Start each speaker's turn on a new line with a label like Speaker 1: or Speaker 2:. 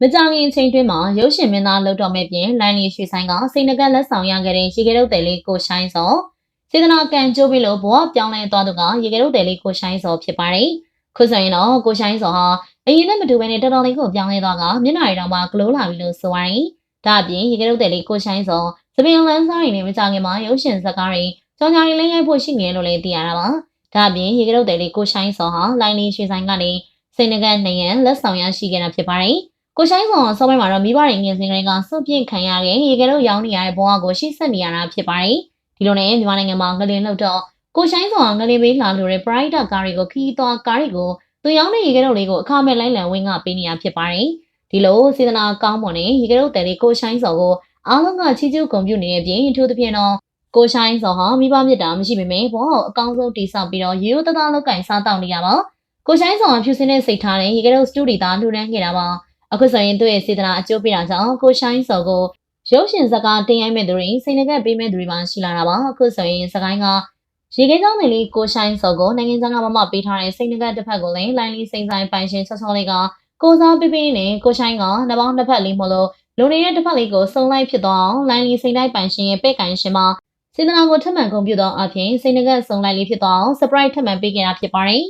Speaker 1: မကြခင်အချိန်တွင်းမှာရုပ်ရှင်မင်းသားလုပ်တော်မဲ့ပြင်လိုင်းလီရွှေဆိုင်ကစိတ်နှကက်လက်ဆောင်ရခဲ့တဲ့ရေကဲတုတ်တယ်လေးကိုရှိုင်းစောစေတနာကံကျိုးပြီးလို့ဘဝပြောင်းလဲသွားသူကရေကဲတုတ်တယ်လေးကိုရှိုင်းစောဖြစ်ပါတယ်ခုဆိုရင်တော့ကိုရှိုင်းစောဟာအရင်နဲ့မတူဘဲနဲ့တော်တော်လေးကိုပြောင်းလဲသွားကမျက်နှာရီတောင်မှဂလိုးလာပြီလို့ဆိုပါတယ်ဒါအပြင်ရေကဲတုတ်တယ်လေးကိုရှိုင်းစောသပင်လန်းစားရည်နဲ့မကြခင်မှာရုပ်ရှင်ဇာတ်ကားတွေကြောင်ညာရီလေးရိုက်ဖို့ရှိနေလို့လည်းသိရတာပါဒါအပြင်ရေကဲတုတ်တယ်လေးကိုရှိုင်းစောဟာလိုင်းလီရွှေဆိုင်ကနေစိတ်နှကက်နှရန်လက်ဆောင်ရရှိခဲ့တာဖြစ်ပါတယ် ကိုရှိုင်းစောဆောင်းပိုင်းမှာတော့မိဘတွေငယ်စဉ်ကလေးကစွန့်ပစ်ခံရတဲ့ရေကဲတုတ်ရောင်းနေရတဲ့ဘဝကိုရှေ့ဆက်နေရတာဖြစ်ပါတယ်ဒီလိုနဲ့မြန်မာနိုင်ငံမှာငလင်လှုပ်တော့ကိုရှိုင်းစောငလင်ပေးလာလို့တဲ့ Pride ကားတွေကိုခီးသွားကားတွေကိုသူရောင်းတဲ့ရေကဲတုတ်လေးကိုအခမဲ့လိုက်လံဝင်းကပေးနေရဖြစ်ပါတယ်ဒီလိုစေတနာကောင်းမွန်တဲ့ရေကဲတုတ်တယ်လေးကိုရှိုင်းစောကိုအားလုံးကချီးကျူးဂုဏ်ပြုနေတဲ့အပြင်အထူးသဖြင့်တော့ကိုရှိုင်းစောဟာမိဘမြတ်တာမရှိပေမဲ့ဘောအကောင်းဆုံးတိဆောက်ပြီးတော့ရေရိုးသားသားလောက်ကင်စားတောက်နေရပါကိုရှိုင်းစောကဖြူစင်းတဲ့စိတ်ထားနဲ့ရေကဲတုတ်စတူဒီသားလှူဒန်းခဲ့တာပါ အခုဆိုရင်သူ့ရဲ့စေတနာအကျိုးပေးတာကြောင့်ကိုရှိုင်းစောကိုရုပ်ရှင်ဇာတ်ကားတင်ရိုက်မဲ့သူတွေစိတ်နှကပ်ပေးမဲ့သူတွေပါရှိလာတာပါအခုဆိုရင်စကိုင်းကရေခဲကြောင်းတွေလေးကိုရှိုင်းစောကိုနိုင်ငံခြားကမမပေးထားတဲ့စိတ်နှကပ်တစ်ဖက်ကိုလည်းလိုင်းလီစိန်ဆိုင်ပိုင်ရှင်ချောချောလေးကကိုစားပေးပေးနဲ့ကိုရှိုင်းကနှစ်ပေါင်းတစ်ဖက်လေးမလို့လူနေတဲ့တစ်ဖက်လေးကိုစုံလိုက်ဖြစ်သွားအောင်လိုင်းလီစိန်တိုင်းပိုင်ရှင်ရဲ့ပဲ့ကန်ရှင်မှာစေတနာကိုထပ်မံဂုဏ်ပြုသောအပြင်စိတ်နှကပ်စုံလိုက်လေးဖြစ်သွားအောင် surprise ထပ်မံပေးခဲ့တာဖြစ်ပါတယ်